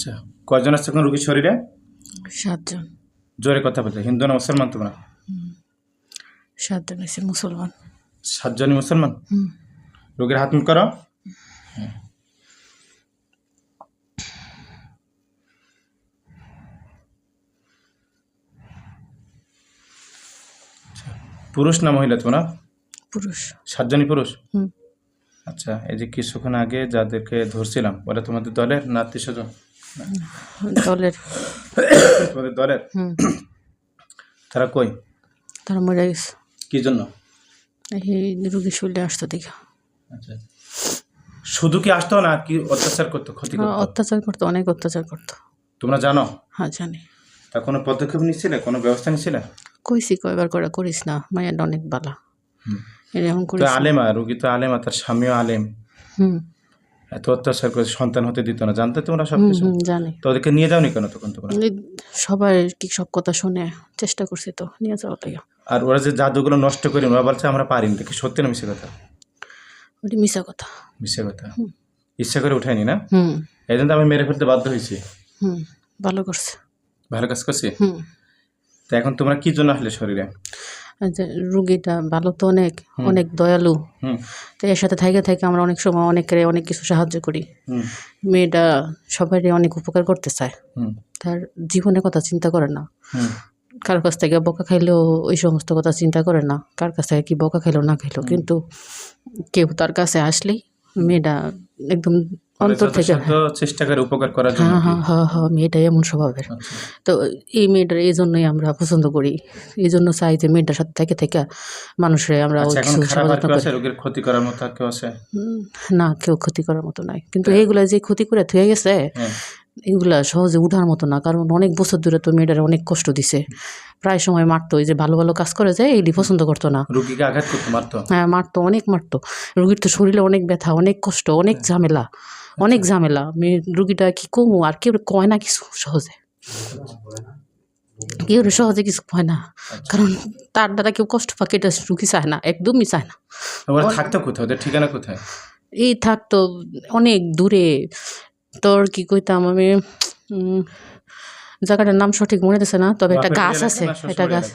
আচ্ছা কয়জন আসছে এখন রুগীর শরীরে? সাতজন। জোরে কথা বলছে হিন্দু না মুসলমান তোমরা? সাতজন এসে মুসলমান। সাতজনই মুসলমান? রোগীর হাত মুখ করো। আচ্ছা, পুরুষ না মহিলা তোমরা? পুরুষ। সাতজনই পুরুষ? আচ্ছা এই যে কিছুক্ষণ আগে যাদেরকে ধরছিলাম ওরা তোমাদের দলের না আত্মীয় স্বজন? দলের। তোমাদের দলের? হুম। তারা কই? তারা মরে গেছে। কি জন্য? এই রুগী শরীরে আসতো দেখা। আচ্ছা শুধু কি আসতো না কি অত্যাচার করতো ক্ষতি করতো? অত্যাচার করতো অনেক অত্যাচার করতো। তোমরা জানো? হ্যাঁ জানি। তা কোনো পদক্ষেপ নিচ্ছিলে কোনো ব্যবস্থা নিচ্ছিলে কইছি কয়বার করে করিস না মায়ের অনেক বালা। এরকম না। আলেমা রুগী তো আলেমা তার স্বামীও আলেম। হুম। এত অত্যাচার করে সন্তান হতে দিত না জানতে তোমরা সব কিছু? জানি। তো ওদেরকে নিয়ে যাওনি কেন তখন তোমরা? এই সবাই কি সব কথা শুনে চেষ্টা করছি তো নিয়ে যাওয়ার লাগে আর ওরা যে জাদুগুলো নষ্ট করি ওরা বলছে আমরা পারিনি দেখি সত্যি না মিশে কথা? ওটি মিশা কথা। মিশে কথা? ইচ্ছা করে উঠাইনি না? হুম। এই জন্য আমি মেরে ফেলতে বাধ্য হয়েছি। হুম ভালো করছে। ভালো কাজ করছি? হুম। তো এখন তোমরা কি জন্য আসলে শরীরে? যে রুগীটা ভালো তো অনেক অনেক দয়ালু। তো এর সাথে থাইকে থাইকে আমরা অনেক সময় অনেকের অনেক কিছু সাহায্য করি। মেয়েটা সবারই অনেক উপকার করতে চায়। তার জীবনের কথা চিন্তা করে না। কার কাছ থেকে বকা খাইলেও ওই সমস্ত কথা চিন্তা করে না। কার কাছ থেকে কি বকা খাইলো না খাইলো। কিন্তু কেউ তার কাছে আসলেই মেয়েটা একদম অন্তর থেকে যথাসাধ্য চেষ্টা করে উপকার করার জন্য হ্যাঁ হ্যাঁ হ্যাঁ হ্যাঁ মেয়েটা এমন স্বভাবের। আচ্ছা। তো এই মেয়েটার এই জন্যই আমরা পছন্দ করি। এই জন্য চাই যে মেয়েটার সাথে থেকে থেকে মানুষের আমরা আচ্ছা রোগীর ক্ষতি করার মতো কেউ আছে? না কেউ ক্ষতি করার মতো নাই। কিন্তু এইগুলা যে ক্ষতি করে থুয়ে গেছে হ্যাঁ। এগুলা সহজে উঠার মতো না। কারণ অনেক বছর ধরে তো মেয়েটার অনেক কষ্ট দিছে। প্রায় সময় মারতো এই যে ভালো ভালো কাজ করে যায় এগুলি পছন্দ করতো না। রুগীকে আঘাত করতে মারতো? হ্যাঁ মারতো অনেক মারতো। রুগীর তো শরীরে অনেক ব্যথা অনেক কষ্ট অনেক ঝামেলা। অনেক ঝামেলা। মেয়ে রুগীটা কি কমু আর কেউ কয় না কিছু সহজে। কেউ সহজে কিছু কয় না। কারণ তার দ্বারা কেউ কষ্ট পাকে এটা রুগী চায় না একদমই চায় না। থাকতো কোথায়? ওদের ঠিকানা কোথায়? এই থাকতো অনেক দূরে। তোর কি কইতাম আমি? উম, জায়গাটার নাম সঠিক মনে না তবে একটা গাছ আছে একটা গাছ?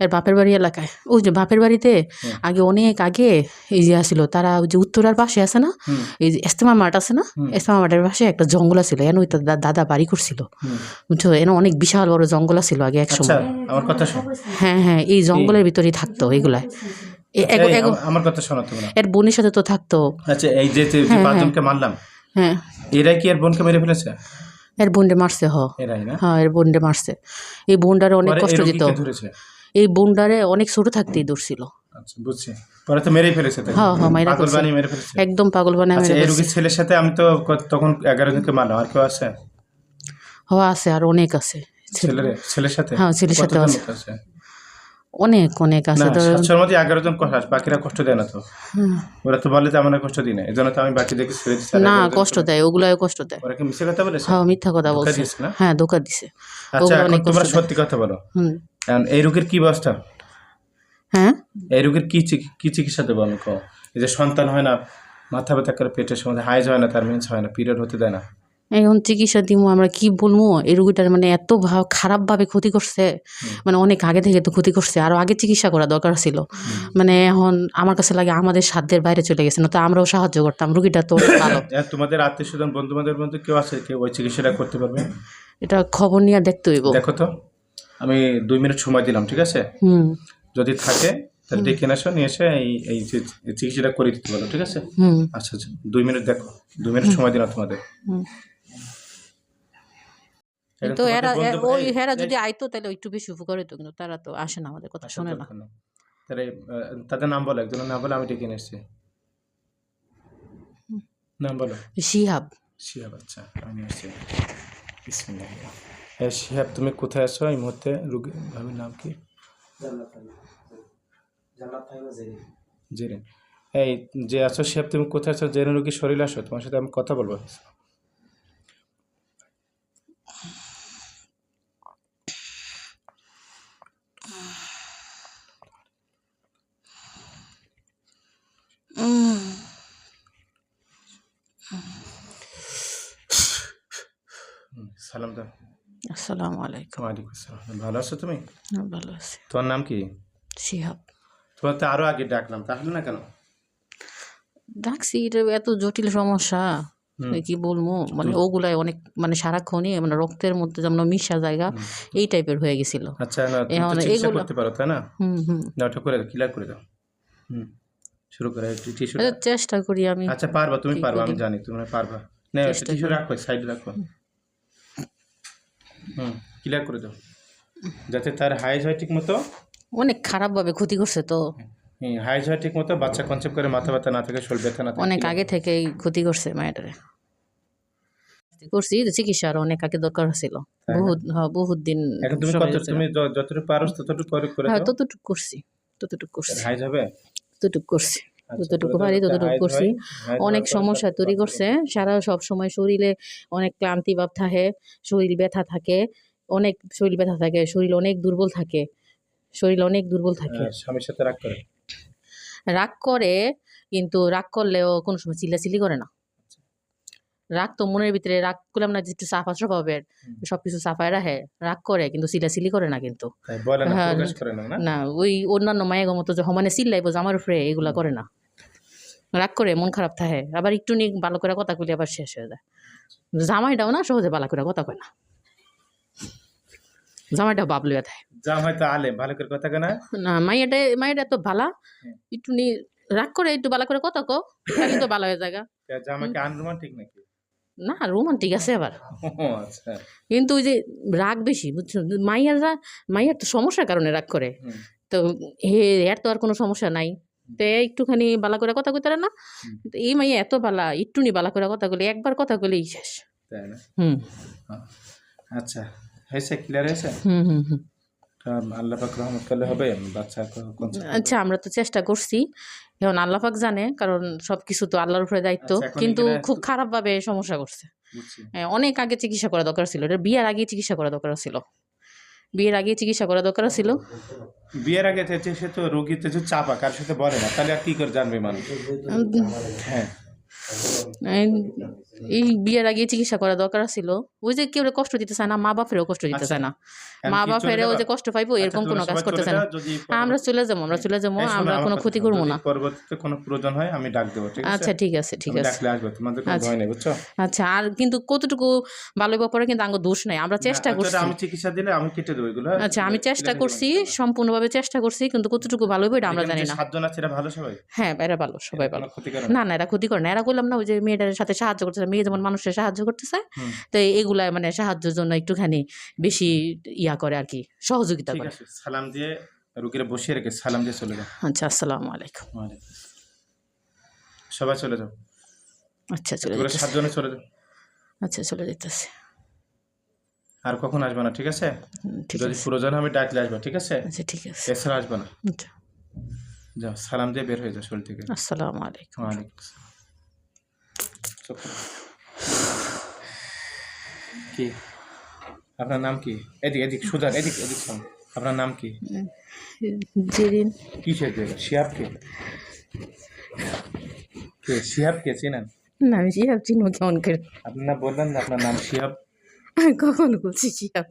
এর বাপের বাড়ি এলাকায়। ওই যে বাপের বাড়িতে আগে অনেক আগে এই যে আসিল তারা ওই যে উত্তরার পাশে আছে না? এই যে এস্তেমা মাঠ আছে না? এস্তেমা মাঠের পাশে একটা জঙ্গল আছিল এন ওই দাদা বাড়ি করছিল। বুঝছ? এন অনেক বিশাল বড় জঙ্গল ছিল আগে এক আচ্ছা সময়। আমার কথা শোন। হ্যাঁ হ্যাঁ এই জঙ্গলের ভিতরেই থাকতো এগুলায় আম- আমার কথা শোনো তোমরা। এর বোনের সাথে তো থাকতো। আচ্ছা এই যে যে যে পাঁচজনকে মারলাম হ্যাঁ। এরাই কি এর বোনকে মেরে ফেলেছে? এর বোনডে মারছে হ। এরাই না? হ্যাঁ এর বোনডে মারছে। এই বোনডারে অনেক কষ্ট দিত। এই বোনডারে অনেক ছোট থাকতেই দৌড়ছিল আচ্ছা বুঝছি। পরে তো মেরেই ফেলেছে তাই হ্যাঁ হ্যাঁ মাইরা পাগল বানিয়ে মেরে ফেলেছে। একদম পাগল বানায় আচ্ছা এই রোগীর ছেলের সাথে আমি তো তখন এগারো জনকে মারলাম। আর কেউ আছে? হ আছে আর অনেক আছে। ছেলের ছেলের সাথে? হ্যাঁ, ছেলের সাথে আছে। অনেক অনেক আছে। সাতশোর মধ্যে এগারো জন কষ্ট আসে, বাকিরা কষ্ট দেয় না তো? ওরা তো বলে যে আমরা কষ্ট দিই না। এই জন্য তো আমি বাকি দেখে ছেড়ে দিচ্ছি না কষ্ট দেয় ওগুলায় কষ্ট দেয়। ওরা কি মিশে কথা বলেছে? হ্যাঁ মিথ্যা কথা বলছে। হ্যাঁ ধোকা দিছে। আচ্ছা তোমরা সত্যি কথা বলো। এখন এই রোগের কি ব্যবস্থা হ্যাঁ? এই রোগের কি কি চিকিৎসা দেবো আমি কো এই যে সন্তান হয় না মাথা ব্যথা করে পেটের সময় হাইজ হয় না তার মেন্স হয় না পিরিয়ড হতে দেয় না। এখন চিকিৎসা দিব আমরা কি বলব এই রুগীটার মানে এত ভাব খারাপভাবে ক্ষতি করছে। মানে অনেক আগে থেকে তো ক্ষতি করছে আরও আগে চিকিৎসা করা দরকার ছিল। মানে এখন আমার কাছে লাগে আমাদের সাধ্যের বাইরে চলে গেছে না তো আমরাও সাহায্য করতাম রুগীটা তো ভালো। তোমাদের আত্মীয় স্বজন বন্ধু বান্ধবের মধ্যে কেউ আছে কেউ ওই চিকিৎসাটা করতে পারবে? এটা খবর নিয়ে দেখতে হইব। দেখো তো। আমি দুই মিনিট সময় দিলাম ঠিক আছে? হুম। যদি থাকে তাহলে ডেকে নিয়ে নিয়ে এসে এই এই যে- চিকিৎসাটা করে দিতে পারো ঠিক আছে? আচ্ছা আচ্ছা দুই মিনিট দেখো দুই মিনিট সময় দিলাম তোমাদের। হুম। এটা তো এরা ওই হেরা যদি আইতো তাহলে একটু বেশি উপকার হতো কিন্তু তারা তো আসে না আমাদের কথা শোনে না। তাহলে তাদের নাম বলো একজনের নাম বলো আমি ডেকে নাম বলো। শিহাব। শিহাব আচ্ছা আমি বিসমিল্লাহ। হ্যাঁ শিহাব তুমি কোথায় আছো এই মুহূর্তে? রুগী ভাবির নাম কি? জেরিন। এই যে আছো শিহাব তুমি কোথায় আছো? জেরিন রুগীর শরীর আসো তোমার সাথে আমি কথা বলব। সালাম দাও। আসসালামু আলাইকুম। ওয়ালাইকুম আসসালাম। ভালো আছো তুমি? হ্যাঁ, ভালো আছি। তোমার নাম কি? তোমার তো আরও আগে ডাকলাম তাহলে না কেন? ডাকছি এটা এত জটিল সমস্যা। কি বলব? মানে ওগুলাই অনেক মানে সারাক্ষণই মানে রক্তের মধ্যে যেমন মিশা জায়গা এই টাইপের হয়ে গেছিল। আচ্ছা না এগুলো- করতে পারো তাই না? হুম হুম। করে দাও ক্লিয়ার করে দাও। হুম। শুরু করে টিস্যু আচ্ছা, চেষ্টা করি আমি। আচ্ছা পারবা তুমি পারবা আমি জানি তুমি পারবা। না টিস্যু রাখো সাইডে রাখো। হুম। ক্লিয়ার করে দাও। যাতে তার হাইজ হয় ঠিক মতো। অনেক খারাপভাবে ক্ষতি করছে তো। হাইজ হয় ঠিক মতো বাচ্চা কনসেপ্ট করে মাথা ব্যথা না থাকে শরীর ব্যথা না থাকে। অনেক আগে থেকেই ক্ষতি করছে মায়েটারে করছি তো চিকিৎসার অনেক আগে দরকার ছিল বহুত হ্যাঁ বহুত দিন এখন তুমি কত তুমি যতটুকু পারো ততটুকু করে করে হ্যাঁ ততটুকু করছি ততটুকু করছি। হাইজ হবে? ততটুকু করছি। যতটুকু পারি ততটুকু করছি। অনেক সমস্যা তৈরি করছে। সারা সব সময় শরীরে অনেক ক্লান্তি ভাব থাকে শরীর ব্যথা থাকে অনেক শরীর ব্যথা থাকে শরীর অনেক দুর্বল থাকে শরীর অনেক দুর্বল থাকে। হ্যাঁ, স্বামীর সাথে রাগ করে? রাগ করে কিন্তু রাগ করলেও কোনো সময় চিল্লাচিল্লি করে না। রাগ তো মনের ভিতরে রাগ করলাম না একটু সাফা স্বভাবের সবকিছু সাফায় রাখে রাগ করে কিন্তু চিল্লাচিল্লি করে না কিন্তু। না হ্যাঁ, না না? না ওই অন্যান্য মায়ের মতো যে সমানে চিল্লাইবো যে আমার উপরে এগুলা করে না। রাগ করে মন খারাপ থাকে আবার একটু নিয়ে ভালো করে কথা কইলে আবার শেষ হয়ে যায়। জামাইটাও না সহজে ভালো করে কথা কয় না। জামাইটাও বাবলুয়া থাকে যা হয়তো আলে ভালো করে কথা কেনা না? মাইয়াটা মাইয়াটা এত ভালা। হ্যাঁ। একটু নি রাগ করে একটু ভালো করে কথা কো তাহলে তো ভালো হয়ে জায়গা জামাকে আনরোমান্টিক নাকি? না রোমান্টিক আছে আবার। আচ্ছা। কিন্তু ওই যে রাগ বেশি বুঝছ? মাইয়াররা মাইয়ার তো সমস্যার কারণে রাগ করে। তো হে এর তো আর কোনো সমস্যা নাই। তো একটুখানি বালা করে কথা কইতে পারে না এই মাইয়া এত বালা একটুনি বালা করে কথা বলে একবার কথা বলেই শেষ। তাই না? হুম। আচ্ছা হয়েছে ক্লিয়ার হয়েছে? হুম হুম হুম। আল্লাহ পাক রহমত করলে হবে বাচ্চা আচ্ছা আমরা তো চেষ্টা করছি। এখন আল্লাহাক জানে কারণ সব কিছু তো আল্লাহর উপরে দায়িত্ব আচ্ছা, কিন্তু খুব খারাপভাবে সমস্যা করছে। অনেক আগে চিকিৎসা করা দরকার ছিল এটা বিয়ের আগে চিকিৎসা করা দরকার ছিল। বিয়ের আগে চিকিৎসা করা দরকার ছিল। বিয়ের আগে সে তো রোগীতে চাপা কার সাথে বলে না তাহলে আর কি করে জানবে মানুষ? হ্যাঁ। এই বিয়ের আগে চিকিৎসা করা দরকার ছিল। ওই যে কেউ কষ্ট দিতে চায় না মা বাপেরও কষ্ট দিতে চায় না। মা কি চলে বাপেরও যে কষ্ট পাইবো এরকম আচ্ছা, কোনো কাজ করতে চায় না। হ্যাঁ, আমরা চলে যাব আমরা চলে যাব আমরা কোনো ক্ষতি করব না। পরবর্তীতে কোনো প্রয়োজন হয় আমি ডাক দেবো আচ্ছা ঠিক আছে ঠিক আছে। ডাকলে আসব তোমাদের কোনো আচ্ছা। ভয় নেই বুঝছ? আচ্ছা আর কিন্তু কতটুকু ভালো ব্যাপারে কিন্তু আঙ্গ দোষ নাই আমরা চেষ্টা করছি। আচ্ছা, আমি চিকিৎসা দিলে আমি কেটে দেবো এগুলো আচ্ছা আমি চেষ্টা করছি সম্পূর্ণভাবে চেষ্টা করছি কিন্তু কতটুকু ভালো হবে এটা আমরা জানি না। সাতজন আছে এরা ভালো সবাই? হ্যাঁ এরা ভালো সবাই ভালো কোনো ক্ষতি করে না না এরা ক্ষতি করে না এরা করলাম না ওই যে মেয়েটার সাথে সাহায্য করতেছে মেয়ে যেমন মানুষের সাহায্য করতেছে তো এগুলা মানে সাহায্যের জন্য একটুখানি বেশি ইয়া করে আর কি সহযোগিতা করে। সালাম দিয়ে রুগীরা বসিয়ে রেখে সালাম দিয়ে চলে যাও। আচ্ছা আসসালামু আলাইকুম। সবাই চলে যাও। আচ্ছা চলে তোমরা যেতেছে। সাতজনে চলে যাও। আচ্ছা চলে যেতেছে। আর কখন আসবে না ঠিক আছে? যদি প্রয়োজন আমি ডাকলে আসব ঠিক আছে? আচ্ছা ঠিক আছে। এছাড়া আসব না। আচ্ছা। যাও সালাম দিয়ে বের হয়ে যাও শরীর থেকে। আসসালামু আলাইকুম। ওয়ালাইকুম। কি? আপনার নাম কি? এদিক এদিক সুজান এদিক এদিক শোন। আপনার নাম কি? জেরিন। কিসের জায়গা শিহাব কে? কে শিহাব কে চেনেন? না আমি শিহাব চিনব কেমন করে? আপনি না বললেন না আপনার নাম শিহাব? কখন বলছি শিহাব?